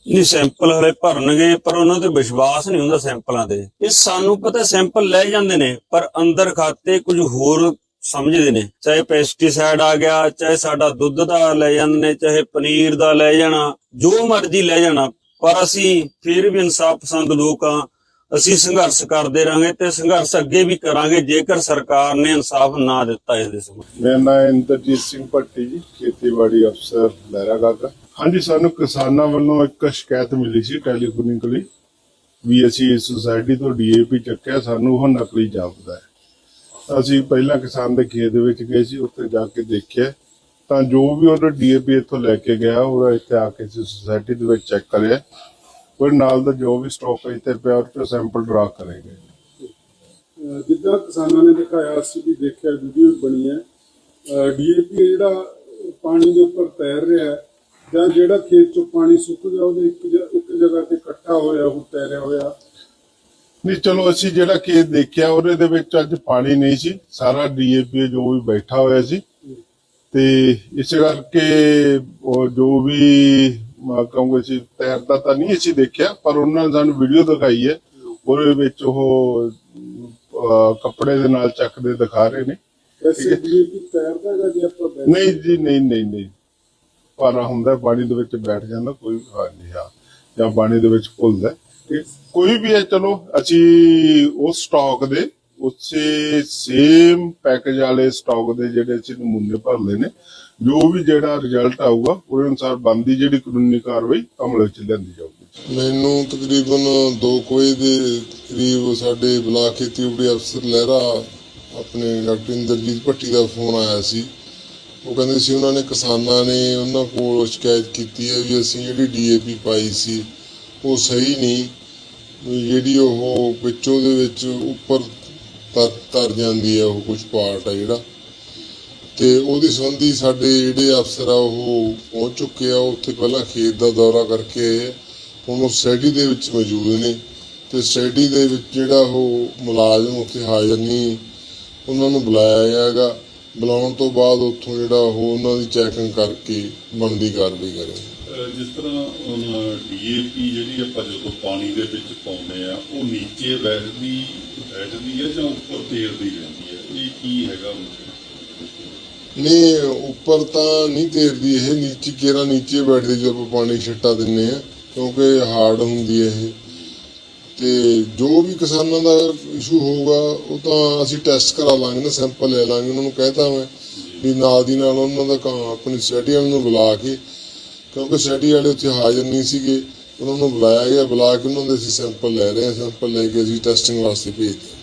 ਨਹੀਂ ਸੈਂਪਲ ਹਲੇ ਭਰਨਗੇ ਪਰ ਉਹਨਾਂ ਤੇ ਵਿਸ਼ਵਾਸ ਨਹੀਂ ਹੁੰਦਾ ਸੈਂਪਲਾਂ ਤੇ। ਇਹ ਸਾਨੂੰ ਪਤਾ ਸੈਂਪਲ ਲੈ ਜਾਂਦੇ ਨੇ ਪਰ ਅੰਦਰ ਖਾਤੇ ਕੁਝ ਹੋਰ ਸਮਝਦੇ ਨੇ। ਚਾਹੇ ਪੈਸਟੀਸਾਈਡ ਆ ਗਿਆ ਚਾਹੇ ਸਾਡਾ ਦੁੱਧ ਦਾ ਲੈ ਜਾਂਦੇ ਨੇ ਚਾਹੇ ਪਨੀਰ ਦਾ ਲੈ ਜਾਣਾ ਜੋ ਮਰਜ਼ੀ ਲੈ ਜਾਣਾ ਪਰ ਅਸੀਂ ਫਿਰ ਵੀ ਇਨਸਾਫ ਪਸੰਦ ਲੋਕ ਆ ਅਸੀਂ ਸੰਘਰਸ਼ ਕਰਦੇ ਰਾਂਗੇ ਤੇ ਸੰਘਰਸ਼ ਅੱਗੇ ਵੀ ਕਰਾਂਗੇ, ਜੇਕਰ ਸਰਕਾਰ ਨੇ ਇਨਸਾਫ ਨਾ ਦਿੱਤਾ ਇਹਦੇ ਸੰਬੰਧ ਮੇਰਾ ਨਾਮ ਇੰਦਰਜੀਤ ਸਿੰਘ ਭੱਟੀ ਜੀ, ਖੇਤੀਬਾੜੀ ਅਫਸਰ ਲਹਿਰਾਗਾਗਾ ਹਾਂਜੀ, ਸਾਨੂੰ ਕਿਸਾਨਾਂ ਵੱਲੋਂ ਇੱਕ ਸ਼ਿਕਾਇਤ ਮਿਲੀ ਸੀ ਟੈਲੀਫੋਨਿਕਲੀ ਵੀ ਅਸੀਂ ਇਸ ਸੁਸਾਇਟੀ ਤੋਂ ਡੀਏਪੀ ਚੱਕਿਆ, ਸਾਨੂੰ ਉਹ ਨਕਲੀ ਜਾਪਦਾ ਹੈ। ਅਸੀਂ ਪਹਿਲਾਂ ਕਿਸਾਨ ਦੇ ਖੇਤ ਦੇ ਵਿੱਚ ਗਏ ਸੀ, ਉੱਥੇ ਜਾ ਕੇ ਦੇਖਿਆ। ਤਾਂ ਜੋ ਵੀ ਉਹਦਾ ਡੀਏਪੀ ਇੱਥੋਂ ਲੈ ਕੇ ਗਿਆ ਉਹ ਇੱਥੇ ਆ ਕੇ ਅਸੀਂ ਸੁਸਾਇਟੀ ਦੇ ਵਿੱਚ ਚੈੱਕ ਕਰਿਆ। ਉਹ ਨਾਲ ਦਾ ਜੋ ਵੀ ਸਟਾਕ ਇੱਥੇ ਪਿਆ ਉਹ ਤੋਂ ਸੈਂਪਲ ਡਰਾ ਕਰੇ ਗਏ ਅਹ ਜਿੱਦਾਂ ਕਿਸਾਨਾਂ ਨੇ ਦਿਖਾਇਆ ਅਸੀਂ ਵੀ ਦੇਖਿਆ ਵੀਡੀਓ ਬਣੀ ਹੈ। ਡੀਏਪੀ ਜਿਹੜਾ ਪਾਣੀ ਦੇ ਉੱਪਰ ਤੈਰ ਰਿਹਾ ਹੈ ਜਾਂ ਜਿਹੜਾ ਖੇਤ ਚੋਂ ਪਾਣੀ ਸੁੱਕ ਗਿਆ ਉਹਦੇ ਇੱਕ ਇੱਕ ਜਗ੍ਹਾ ਤੇ ਇਕੱਠਾ ਹੋਇਆ ਉਹ ਤੈਰਿਆ ਹੋਇਆ। ਨਹੀਂ ਚਲੋ ਅਸੀਂ ਜਿਹੜਾ ਖੇਤ ਦੇਖਿਆ ਉਹਦੇ ਦੇ ਵਿੱਚ ਅੱਜ ਪਾਣੀ ਨਹੀਂ ਸੀ। ਸਾਰਾ ਡੀਏਪੀ ਜੋ ਵੀ ਬੈਠਾ ਹੋਇਆ ਸੀ। ਤੇ ਇਸ ਕਰਕੇ ਉਹ ਜੋ ਵੀ ਕਹੂੰਗਾ ਸੀ ਤੈਰਦਾ ਤਾਂ ਨਹੀਂ ਅਸੀਂ ਦੇਖਿਆ ਪਰ ਉਹਨਾਂ ਨੇ ਸਾਨੂੰ ਵੀਡੀਓ ਦਿਖਾਈ ਹੈ। ਉਹਦੇ ਵਿੱਚ ਉਹ ਕੱਪੜੇ ਦੇ ਨਾਲ ਚੱਕਦੇ ਦਿਖਾ ਰਹੇ ਨੇ। ਨਹੀਂ ਜੀ ਨਹੀਂ ਨਹੀਂ ਨਹੀਂ। ਪਾਰਾ ਹੁੰਦਾ ਪਾਣੀ ਦੇ ਵਿੱਚ ਬੈਠ ਜਾਂਦਾ ਕੋਈ ਹਾਂ ਨਹੀਂ ਹਾਂ। ਜਾਂ ਪਾਣੀ ਦੇ ਵਿੱਚ ਘੁਲਦਾ ਕੋਈ ਵੀ ਹੈ ਚਲੋ ਅਸੀਂ ਉਸ ਸਟਾਕ ਦੇ ਉਸੇ ਸੇਮ ਪੈਕੇਜ ਵਾਲੇ ਸਟਾਕ ਦੇ ਜਿਹੜੇ ਅਸੀਂ ਨਮੂਨੇ ਭਰਲੇ ਨੇ, ਜੋ ਵੀ ਜਿਹੜਾ ਰਿਜ਼ਲਟ ਆਊਗਾ, ਉਹਦੇ ਅਨੁਸਾਰ ਬੰਦੀ ਜਿਹੜੀ ਕਾਨੂੰਨੀ ਕਾਰਵਾਈ ਅਮਲ ਵਿੱਚ ਲਿਆਂਦੀ ਜਾਊਗੀ। ਮੈਨੂੰ ਤਕਰੀਬਨ 2 ਵਜੇ ਦੇ ਕਰੀਬ ਸਾਡੇ ਬਲਾਕ ਖੇਤੀਬਾੜੀ ਅਫਸਰ ਲਹਿਰਾ ਆਪਣੇ ਡਾਕਟਰ ਇੰਦਰਜੀਤ ਭੱਟੀ ਦਾ ਫੋਨ ਆਇਆ ਸੀ। ਉਹ ਕਹਿੰਦੇ ਸੀ ਉਹਨਾਂ ਨੇ ਕਿਸਾਨਾਂ ਨੇ ਉਹਨਾਂ ਕੋਲ ਸ਼ਿਕਾਇਤ ਕੀਤੀ ਹੈ ਵੀ ਅਸੀਂ ਜਿਹੜੀ ਡੀਏਪੀ ਪਾਈ ਸੀ, ਉਹ ਸਹੀ ਨਹੀਂ। ਜਿਹੜੀ ਉਹ ਵਿੱਚੋਂ ਦੇ ਵਿੱਚ ਉੱਪਰ ਤਰ ਤਰ ਜਾਂਦੀ ਹੈ ਉਹ ਕੁਝ ਪਾਰਟ ਹੈ ਜਿਹੜਾ। ਤੇ ਉਹਦੇ ਸੰਬੰਧੀ ਸਾਡੇ ਜਿਹੜੇ ਅਫਸਰ ਆ, ਉਹ ਪਹੁੰਚ ਚੁੱਕੇ ਆ। ਉੱਥੇ ਪਹਿਲਾਂ ਖੇਤ ਦਾ ਦੌਰਾ ਕਰਕੇ ਆਏ ਆ। ਹੁਣ ਉਹ ਸਟੱਡੀ ਦੇ ਵਿੱਚ ਮੌਜੂਦ ਨੇ। ਤੇ ਸਟੱਡੀ ਦੇ ਵਿੱਚ ਜਿਹੜਾ ਉਹ ਮੁਲਾਜ਼ਮ ਉੱਥੇ ਹਾਜ਼ਰ ਨਹੀਂ। ਉਹਨਾਂ ਨੂੰ ਬੁਲਾਇਆ ਜਾਏਗਾ ਬੁਲਾਉਣ ਤੋਂ ਬਾਅਦ ਉੱਥੋਂ ਜਿਹੜਾ ਉਹ ਉਹਨਾਂ ਦੀ ਚੈਕਿੰਗ ਕਰਕੇ ਬਣਦੀ ਕਾਰਵਾਈ ਕਰੇਗਾ ਜਿਸ ਤਰ੍ਹਾਂ ਡੀਏਪੀ ਜਿਹੜੀ ਆਪਾਂ ਜਦੋਂ ਪਾਣੀ ਦੇ ਵਿੱਚ ਪਾਉਂਦੇ ਆ, ਉਹ ਨੀਚੇ ਵਹਿਦੀ ਬੈਠਦੀ ਹੈ ਜਾਂ ਉੱਪਰ ਤੇਰਦੀ ਰਹਿੰਦੀ ਹੈ ਇਹ ਕੀ ਹੈਗਾ ਨਹੀਂ, ਉੱਪਰ ਤਾਂ ਨਹੀਂ ਤੇਰਦੀ ਇਹ, ਨੀਚੇ ਕੇਰਾ ਨੀਚੇ ਬੈਠਦੀ ਜਦੋਂ ਆਪਾਂ ਪਾਣੀ ਛਿੱਟਾ ਦਿੰਨੇ ਆ, ਕਿਉਂਕਿ ਹਾਰਡ ਹੁੰਦੀ ਹੈ ਇਹ। ਤੇ ਜੋ ਵੀ ਕਿਸਾਨਾਂ ਦਾ ਇਸ਼ੂ ਹੋਊਗਾ, ਉਹ ਤਾਂ ਅਸੀਂ ਟੈਸਟ ਕਰਾ ਲਾਂਗੇ ਨਾ, ਸੈਂਪਲ ਲੈ ਲਾਂਗੇ, ਉਹਨਾਂ ਨੂੰ ਕਹਿਤਾ ਮੈਂ ਵੀ ਨਾਲ ਦੀ ਨਾਲ ਉਹਨਾਂ ਦਾ ਆਪਣੀ ਸਟੱਡੀ ਨੂੰ ਬੁਲਾ ਕੇ ਕਿਉਂਕਿ ਸਟੱਡੀ ਵਾਲੇ ਉੱਥੇ ਹਾਜ਼ਰ ਨਹੀਂ ਸੀਗੇ। ਉਹਨਾਂ ਨੂੰ ਬੁਲਾਇਆ ਗਿਆ ਬੁਲਾ ਕੇ ਉਹਨਾਂ ਦੇ ਅਸੀਂ ਸੈਂਪਲ ਲੈ ਰਹੇ ਹਾਂ ਸੈਂਪਲ ਲੈ ਕੇ ਅਸੀਂ ਟੈਸਟਿੰਗ ਵਾਸਤੇ ਭੇਜਦੇ ਹਾਂ।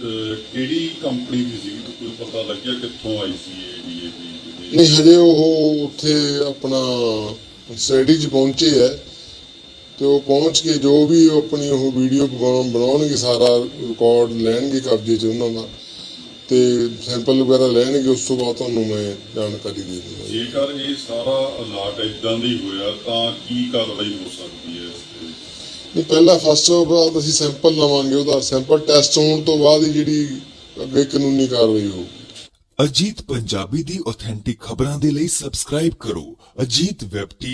ਅਹ ਕਿਹੜੀ ਕੰਪਨੀ ਦੀ ਸੀ ਕੋਈ ਪਤਾ ਲੱਗਿਆ ਕਿੱਥੋਂ ਆਈ ਸੀ ਇਹ ਡੀਏਪੀ ਨਹੀਂ ਹਜੇ ਉਹ ਉੱਥੇ ਆਪਣਾ ਸਟੱਡੀ 'ਚ ਪਹੁੰਚੇ ਹੈ। ਤੇ ਉਹ ਪਹੁੰਚ ਕੇ ਜੋ ਵੀ ਆਪਣੀ ਉਹ ਵੀਡੀਓ ਬਣਾਉਣਗੇ ਸਾਰਾ ਰਿਕਾਰਡ ਲੈਣਗੇ ਕਬਜ਼ੇ 'ਚ ਉਹਨਾਂ ਦਾ। ਤੇ ਸੈਂਪਲ ਵਗੈਰਾ ਲੈਣਗੇ ਉਸ ਤੋਂ ਬਾਅਦ ਤੁਹਾਨੂੰ ਮੈਂ ਜਾਣਕਾਰੀ ਦੇ ਦੂੰਗਾ। ਜੇਕਰ ਇਹ ਸਾਰਾ ਅਲਾਟ ਇਦਾਂ ਦੀ ਹੋਇਆ ਤਾਂ ਕੀ ਕਾਰਵਾਈ ਹੋ ਸਕਦੀ ਹੈ ਨਹੀਂ ਪਹਿਲਾਂ ਫਸਟ ਆਫ ਬਾਅਦ ਅਸੀਂ ਸੈਂਪਲ ਲਵਾਂਗੇ ਉਹਦਾ ਸੈਂਪਲ ਟੈਸਟ ਹੋਣ ਤੋਂ ਬਾਅਦ ਹੀ ਜਿਹੜੀ ਅੱਗੇ ਕਾਨੂੰਨੀ ਕਾਰਵਾਈ ਹੋਊਗੀ। ਅਜੀਤ ਪੰਜਾਬੀ ਦੀ ਆਥੈਂਟਿਕ ਖਬਰਾਂ ਦੇ ਲਈ ਸਬਸਕ੍ਰਾਈਬ ਕਰੋ। Ajit web TV